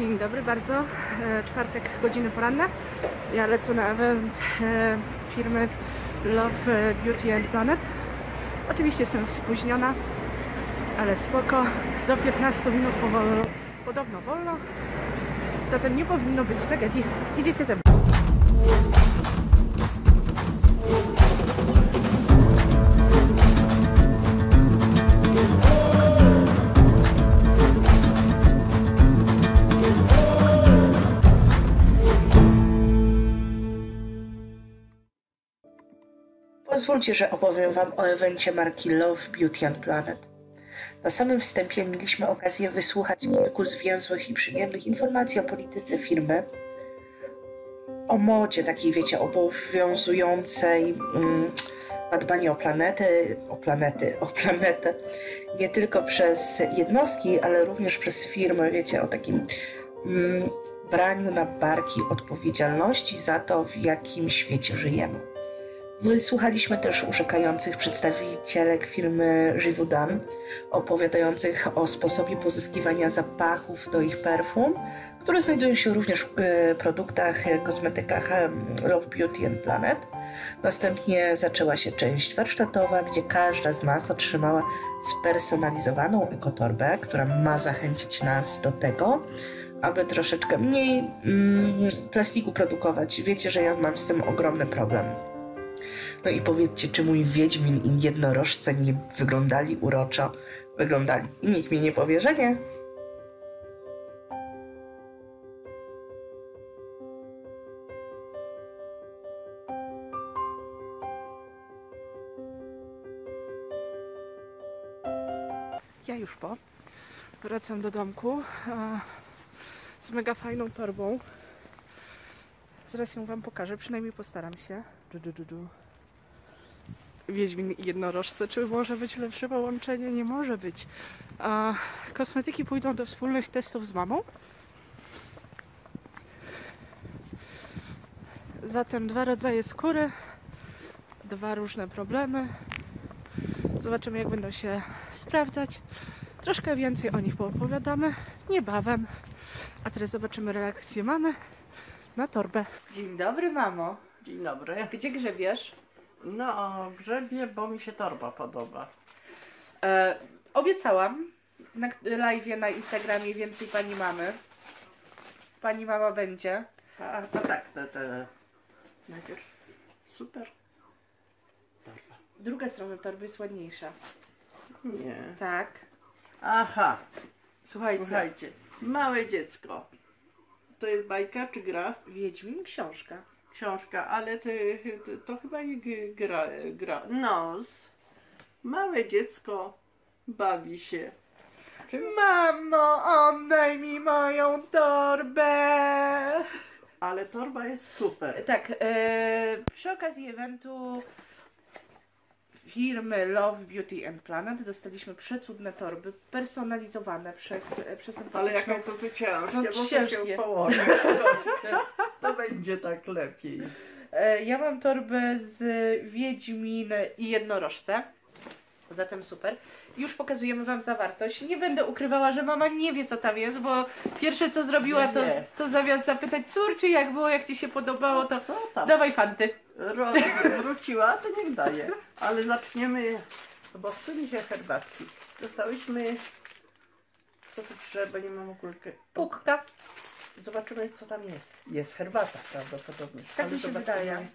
Dzień dobry bardzo. E, Czwartek, godziny poranne. Ja lecę na event e, firmy Love e, Beauty and Planet. Oczywiście jestem spóźniona, ale spoko. Do 15 minut powolno, podobno wolno. Zatem nie powinno być tragedii. Idziecie ze Pozwólcie, że opowiem Wam o evencie marki Love Beauty and Planet. Na samym wstępie mieliśmy okazję wysłuchać kilku zwięzłych i przyjemnych informacji o polityce firmy, o modzie takiej, wiecie, obowiązującej mm, o planetę, o planety, o planetę, nie tylko przez jednostki, ale również przez firmy, wiecie, o takim mm, braniu na barki odpowiedzialności za to, w jakim świecie żyjemy. Wysłuchaliśmy też urzekających przedstawicielek firmy Givaudan, opowiadających o sposobie pozyskiwania zapachów do ich perfum, które znajdują się również w e, produktach, e, kosmetykach e, Love Beauty and Planet. Następnie zaczęła się część warsztatowa, gdzie każda z nas otrzymała spersonalizowaną ekotorbę, która ma zachęcić nas do tego, aby troszeczkę mniej mm, plastiku produkować. Wiecie, że ja mam z tym ogromny problem. No i powiedzcie, czy mój Wiedźmin i jednorożce nie wyglądali uroczo? Wyglądali. I nikt mi nie powie, że nie. Ja już po. Wracam do domku z mega fajną torbą. Zaraz ją Wam pokażę, przynajmniej postaram się. Du, du, du, du. Wiedźmin i jednorożce. Czy może być lepsze połączenie? Nie może być. A kosmetyki pójdą do wspólnych testów z mamą. Zatem dwa rodzaje skóry, dwa różne problemy. Zobaczymy, jak będą się sprawdzać. Troszkę więcej o nich poopowiadamy niebawem. A teraz zobaczymy reakcję mamy na torbę. Dzień dobry, mamo. Dzień dobry. Gdzie grzebiesz? No, grzebie, bo mi się torba podoba. E, obiecałam na live na Instagramie więcej pani mamy. Pani mama będzie. A to tak, te, te... Najpierw super. Torba. Druga strona torby jest ładniejsza. Nie. Tak. Aha, Słuchajcie, słuchajcie. Małe dziecko. To jest bajka czy gra? Wiedźmin książka. Książka, ale to, to, chyba nie gra, gra. Nos. Małe dziecko bawi się. Mamo, oddaj mi moją torbę. Ale torba jest super. Tak, e, przy okazji eventu firmy Love Beauty and Planet dostaliśmy przecudne torby personalizowane przez, przez Ale jaką to tu ciężkie, No, muszę ciężkie. się położyć. To będzie tak lepiej. E, Ja mam torbę z Wiedźmin i jednorożce. Zatem super. Już pokazujemy Wam zawartość. Nie będę ukrywała, że mama nie wie, co tam jest, bo pierwsze, co zrobiła, to, to zamiast zapytać córczy, jak było, jak Ci się podobało, to Co tam? dawaj fanty. Ro, wróciła, to niech daje. Ale zaczniemy, bo mi się herbatki. Dostałyśmy, co tu trzeba, nie mam kulkę. Pukka. Zobaczymy, co tam jest. Jest herbata prawdopodobnie. Tak Ale mi się zobaczymy, wydaje.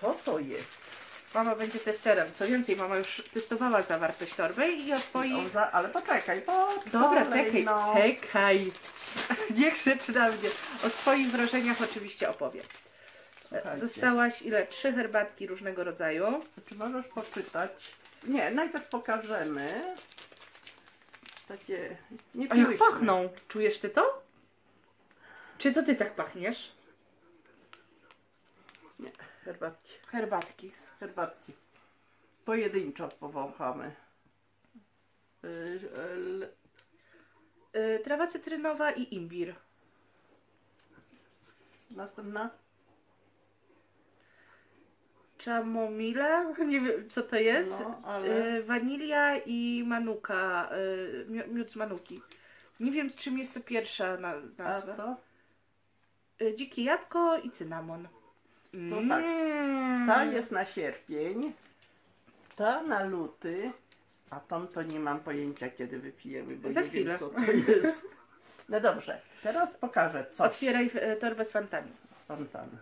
Co to jest? Mama będzie testerem. Co więcej, mama już testowała zawartość torby i o swoich... O, za, ale poczekaj, po Dobra, czekaj, no. czekaj. Nie krzycz na mnie. O swoich wrażeniach oczywiście opowiem. Słuchajcie, Dostałaś ile? Trzy herbatki różnego rodzaju. Czy możesz poczytać? Nie, najpierw pokażemy. Takie, nie A jak piłyśmy. pachną? Czujesz ty to? Czy to ty tak pachniesz? Nie, herbatki. Herbatki. herbatki. Pojedynczo powąchamy. Y, y, l- trawa cytrynowa i imbir. Następna? Chamomile? Nie wiem co to jest. No, ale Yy, wanilia i manuka. Mio- miód z manuki. Nie wiem, czym jest to pierwsza na, A nazwa. to? Y, Dzikie jabłko i cynamon. To tak. Mm. Ta jest na sierpień, ta na luty, a tą to nie mam pojęcia kiedy wypijemy, bo Za nie chwilę. wiem co to jest. No dobrze, teraz pokażę coś Otwieraj torbę z fantami. z fontany.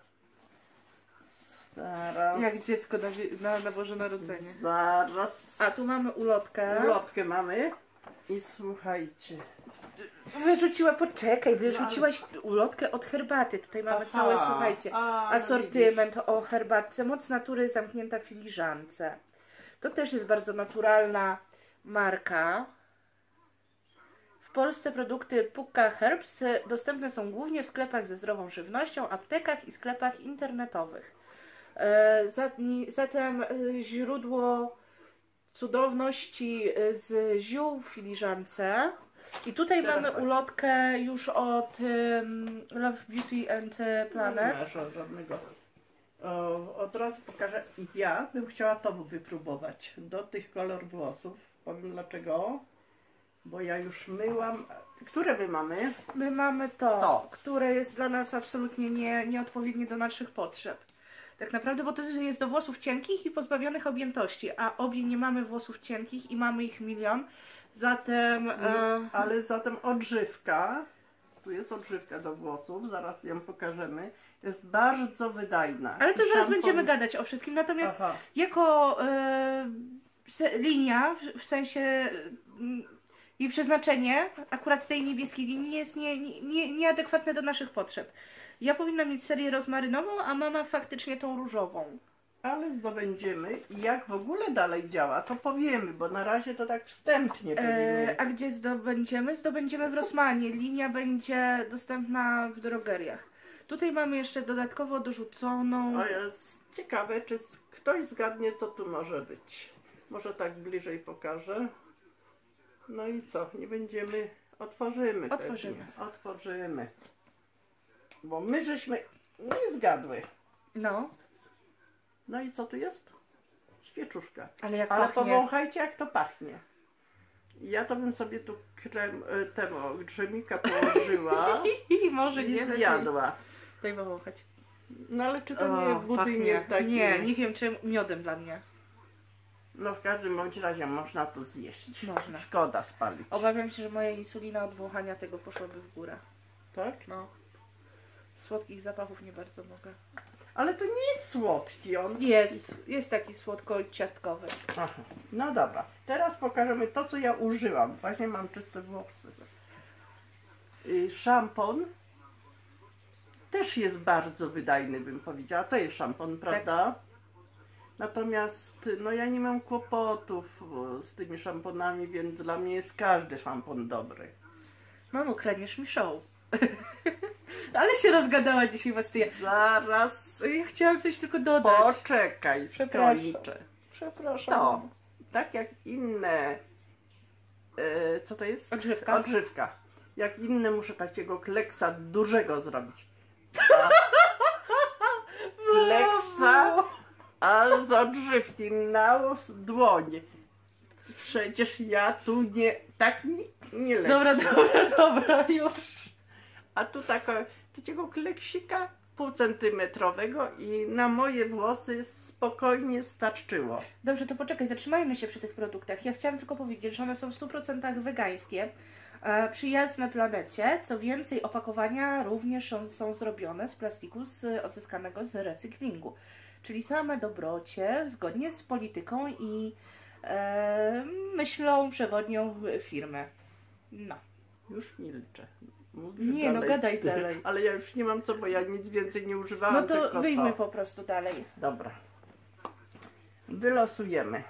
Zaraz. Jak dziecko na, na, na Boże Narodzenie. Zaraz. A tu mamy ulotkę. Ulotkę mamy. I słuchajcie. Wyrzuciła, poczekaj, wyrzuciłaś ulotkę od herbaty. Tutaj mamy Aha. całe, słuchajcie, A, no asortyment o herbatce. Moc natury zamknięta w filiżance. To też jest bardzo naturalna marka. W Polsce produkty Pukka Herbs dostępne są głównie w sklepach ze zdrową żywnością, aptekach i sklepach internetowych. E, Zatem e, źródło cudowności e, z ziół w filiżance. I tutaj Teraz mamy tak. ulotkę już od Love Beauty and e, Nie Planet. ma ża- żadnego. O, od razu pokażę. Ja bym chciała to wypróbować. Do tych kolor włosów. Powiem dlaczego. Bo ja już myłam. Które my mamy? My mamy to, To. które jest dla nas absolutnie nie, nieodpowiednie do naszych potrzeb. Tak naprawdę, bo to jest do włosów cienkich i pozbawionych objętości, a obie nie mamy włosów cienkich i mamy ich milion. Zatem e, Ale zatem odżywka. Tu jest odżywka do włosów. Zaraz ją pokażemy. Jest bardzo wydajna. Ale to I zaraz szampon- będziemy gadać o wszystkim. Natomiast Aha. jako e, linia, w, w sensie mm, jej przeznaczenie, akurat tej niebieskiej linii jest nie, nie, nie, nieadekwatne do naszych potrzeb. Ja powinnam mieć serię rozmarynową, a mama faktycznie tą różową. Ale zdobędziemy i jak w ogóle dalej działa, to powiemy, bo na razie to tak wstępnie E, pewnie. a gdzie zdobędziemy? Zdobędziemy w Rosmanie. Linia będzie dostępna w drogeriach. Tutaj mamy jeszcze dodatkowo dorzuconą. A jest ciekawe, czy ktoś zgadnie, co tu może być. Może tak bliżej pokażę. No i co? Nie będziemy. Otworzymy. Otworzymy. Pewnie. Otworzymy. Bo my żeśmy nie zgadły. No, No i co tu jest? Świeczuszka. ale jak Ale pachnie. powąchajcie, jak to pachnie. Ja to bym sobie tu krem, e, tego grzemika położyła I może i nie zjadła. Daj powąchać. No ale czy to nie budynek pachnie. taki? Nie, nie wiem czy miodem dla mnie. No w każdym bądź razie można to zjeść. Można. Szkoda spalić. Obawiam się, że moja insulina od wąchania tego poszłaby w górę. Tak? No. Słodkich zapachów nie bardzo mogę. Ale to nie jest słodki on. Jest, jest taki słodko-ciastkowy. Aha. No dobra. Teraz pokażemy to, co ja użyłam. Właśnie mam czyste włosy. Y, Szampon też jest bardzo wydajny, bym powiedziała. To jest szampon, prawda? Natomiast no ja nie mam kłopotów o, z tymi szamponami, więc dla mnie jest każdy szampon dobry. Mamo, kraniesz mi show. Ale się rozgadała dzisiaj Bastyja. Zaraz Ja chciałam coś tylko dodać. poczekaj, Przepraszam. skończę. Przepraszam. To, tak jak inne, e, co to jest? Odżywka? Odżywka. Jak inne muszę takiego kleksa dużego zrobić. A kleksa, a z odżywki na dłoń. Przecież ja tu nie, tak mi nie leci. Dobra, dobra, dobra, już. A tu tako, takiego kleksika półcentymetrowego i na moje włosy spokojnie starczyło. Dobrze, to poczekaj, zatrzymajmy się przy tych produktach. Ja chciałam tylko powiedzieć, że one są w 100% wegańskie, e, przyjazne planecie. Co więcej, opakowania również są, są zrobione z plastiku z, odzyskanego z recyklingu. Czyli same dobrocie, zgodnie z polityką i e, myślą przewodnią firmy. No. Już milczę. Mówisz Nie, no gadaj dalej. Ale ja już nie mam co, bo ja nic więcej nie używałam. No to tylko wyjmuj po prostu dalej. Dobra. Wylosujemy.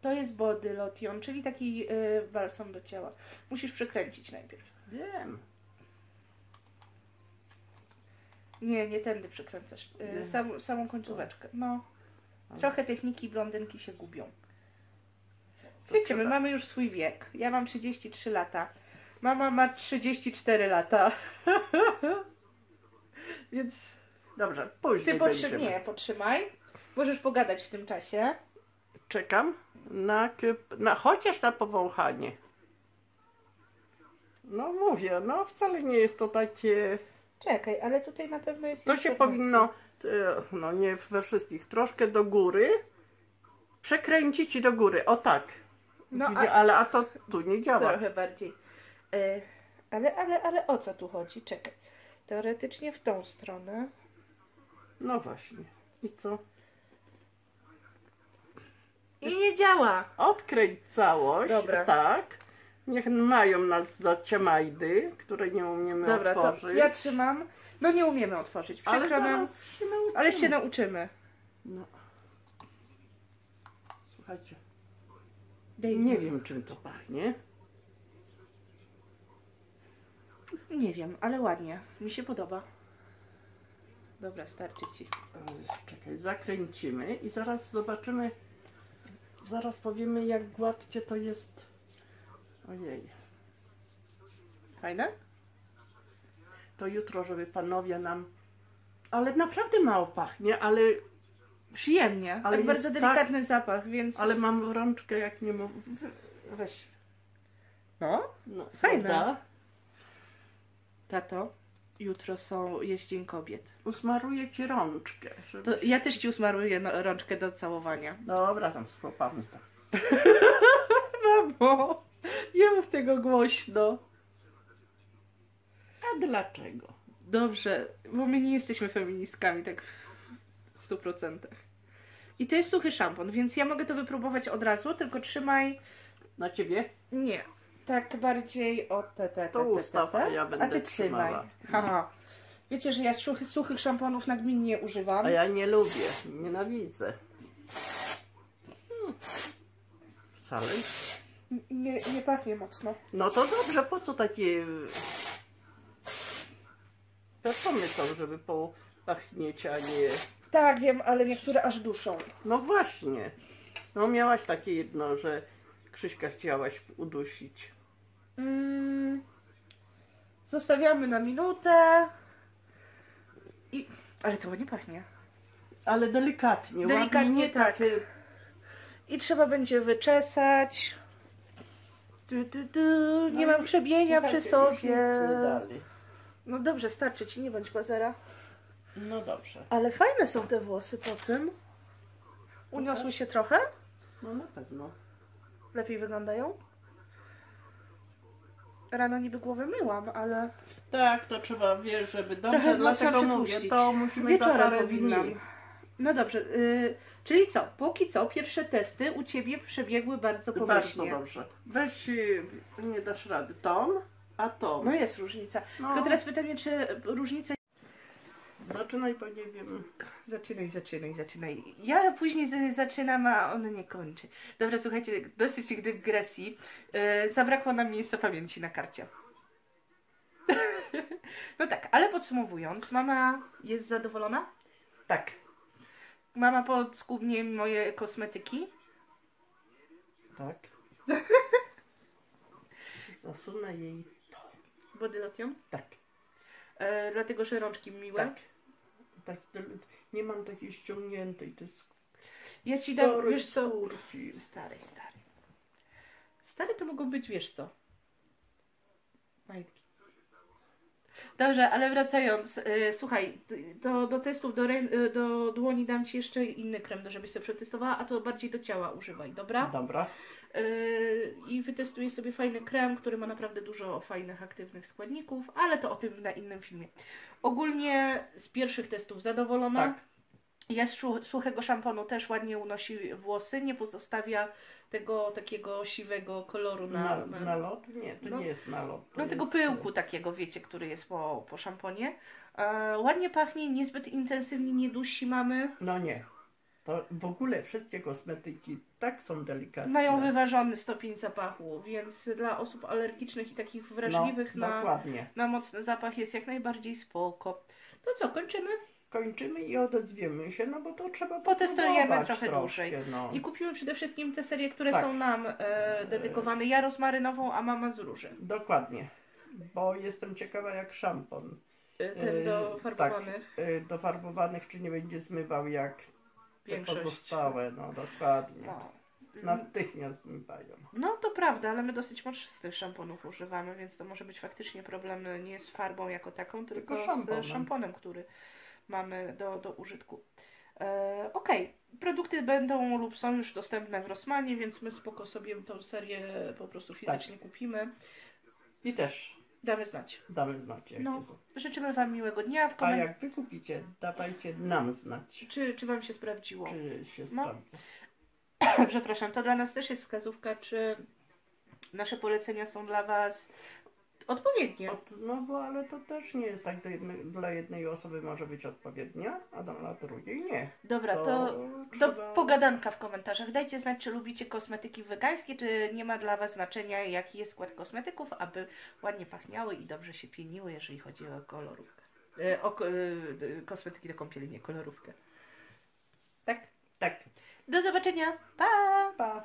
To jest body lotion, czyli taki y, balsam do ciała. Musisz przekręcić najpierw. Wiem. Nie, nie tędy przekręcasz. Nie. Y, sam, samą końcóweczkę. No. Trochę techniki blondynki się gubią. To Wiecie, my trzeba- mamy już swój wiek. Ja mam 33 lata. Mama ma 34 lata. Więc Dobrze, później ty potrzy- będziemy. nie, potrzymaj. Możesz pogadać w tym czasie. Czekam na, kyp- na chociaż na powąchanie. No mówię, no wcale nie jest to takie... Czekaj, ale tutaj na pewno jest To się informacja. powinno, e, no nie we wszystkich, troszkę do góry, przekręcić i do góry, o tak. No, a- ale a to tu nie działa. Trochę bardziej. E, ale, ale, ale o co tu chodzi? Czekaj. Teoretycznie w tą stronę. No właśnie. I co? I nie działa. Odkręć całość, Dobra. tak. Niech mają nas za ciamajdy, które nie umiemy Dobra, otworzyć. ja trzymam. No nie umiemy otworzyć. ale Przykro nam, zaraz się nauczymy. ale się nauczymy. No. Słuchajcie, nie wiem czym to pachnie. Nie wiem, ale ładnie. Mi się podoba. Dobra, starczy ci. Czekaj, zakręcimy i zaraz zobaczymy, zaraz powiemy jak gładkie to jest. Ojej. Fajne? To jutro, żeby panowie nam... Ale naprawdę mało pachnie, ale, Przyjemnie. Ale Ale tak bardzo tak- delikatny zapach, więc. ale mam rączkę jak nie mów... Weź. No, No, Fajne. prawda? Tato, jutro są jest Dzień Kobiet. Usmaruję ci rączkę. Żeby... To ja też ci usmaruję no, rączkę do całowania. Dobra, tam tak. Mamo, nie mów tego głośno. A dlaczego? Dobrze, bo my nie jesteśmy feministkami tak w stu procentach. I to jest suchy szampon, więc ja mogę to wypróbować od razu, tylko trzymaj... Na ciebie? Nie, tak bardziej o te, te, te, To te, te, ustaw, te. a ja będę A ty trzymaj. trzymała. Haha. Wiecie, że ja suchy, suchych szamponów nagminnie używam. A ja nie lubię, nienawidzę. Wcale. Nie, nie pachnie mocno. No to dobrze, po co takie... Perfum są, żeby popachnieć, a nie... Tak, wiem, ale niektóre aż duszą. No właśnie. No miałaś takie jedno, że Krzyśka chciałaś udusić. Mm, zostawiamy na minutę. I... Ale to ładnie pachnie. Ale delikatnie, Delikatnie, ładnie, nie tak. takie... I trzeba będzie wyczesać. Du, du, du. Nie No mam grzebienia przy sobie. No dobrze, starczy ci, nie bądź bazera. No dobrze. Ale fajne są te włosy po tym. Uniosły się trochę? No na pewno. Lepiej wyglądają? Rano niby głowę myłam, ale Tak, to trzeba, wiesz, żeby dobrze, Trochę dlatego mówię, przypuścić. to musimy za wieczorem parę powinnam. dni. No dobrze, y, czyli co? Póki co, pierwsze testy u Ciebie przebiegły bardzo Bardzo pomyślnie. dobrze. Weź, y, nie dasz rady, ton, a ton. No jest różnica. No. Tylko teraz pytanie, czy różnica... Zaczynaj, bo nie wiem. Zaczynaj, zaczynaj, zaczynaj. Ja później z- zaczynam, a on nie kończy. Dobra, słuchajcie, dosyć dygresji. Yy, zabrakło nam miejsca pamięci na karcie. no tak, ale podsumowując, mama jest zadowolona? Tak. Mama podskubnie moje kosmetyki. Tak. Zasunę jej to. Body lotion. Tak, E, dlatego, że rączki miłe. tak. Tak. Nie mam takiej ściągniętej, to jest Ja ci dam, starej wiesz co? skórki. Stary, stary. Stary to mogą być, wiesz co? Majtki. Dobrze, ale wracając, y, słuchaj, do, do testów do, rę- y, do dłoni dam Ci jeszcze inny krem, do żebyś sobie przetestowała, a to bardziej do ciała używaj, dobra? Dobra. Y, I wytestuję sobie fajny krem, który ma naprawdę dużo fajnych, aktywnych składników, ale to o tym na innym filmie. Ogólnie z pierwszych testów zadowolona. Tak. Ja z suchego szamponu też ładnie unosi włosy, nie pozostawia tego takiego siwego koloru na, Na, na, lot? Nie, to no, nie jest na lot. no tego pyłku takiego, wiecie, który jest po, po szamponie. E, ładnie pachnie, niezbyt intensywnie nie dusi mamy. No nie. To w ogóle wszystkie kosmetyki tak są delikatne. Mają wyważony stopień zapachu, więc dla osób alergicznych i takich wrażliwych no, na, na mocny zapach jest jak najbardziej spoko. To co, kończymy? Kończymy i odezwiemy się, no bo to trzeba Potestujemy trochę dłużej. No. I kupimy przede wszystkim te serie, które Tak. są nam e, dedykowane. Ja rozmarynową, a mama z róży. Dokładnie. Bo jestem ciekawa jak szampon. E, Ten E, do farbowanych. Tak, e, do farbowanych, czy nie będzie zmywał jak te Większość. pozostałe. No dokładnie. No. natychmiast zmywają. No to prawda, ale my dosyć moczystych szamponów używamy, więc to może być faktycznie problem nie z farbą jako taką, tylko, Tylko szamponem. z szamponem, który mamy do, do użytku. E, Okej, produkty będą lub są już dostępne w Rossmanie, więc my spoko sobie tą serię po prostu fizycznie kupimy. I też Damy znać. damy znać, jak No. są. Życzymy Wam miłego dnia. W A koment... jak wy kupicie, dawajcie nam znać, czy, czy Wam się sprawdziło? czy się No. sprawdza. Przepraszam, to dla nas też jest wskazówka, czy nasze polecenia są dla Was odpowiednie. Od, no bo ale to też nie jest tak, do jednej, dla jednej osoby może być odpowiednia, a dla drugiej nie. Dobra, to, trzeba- to pogadanka w komentarzach. Dajcie znać, czy lubicie kosmetyki wegańskie, czy nie ma dla Was znaczenia, jaki jest skład kosmetyków, aby ładnie pachniały i dobrze się pieniły, jeżeli chodzi o kolorówkę. E, o e, kosmetyki do kąpieli, nie kolorówkę. Tak? Tak, Do zobaczenia. Pa! pa.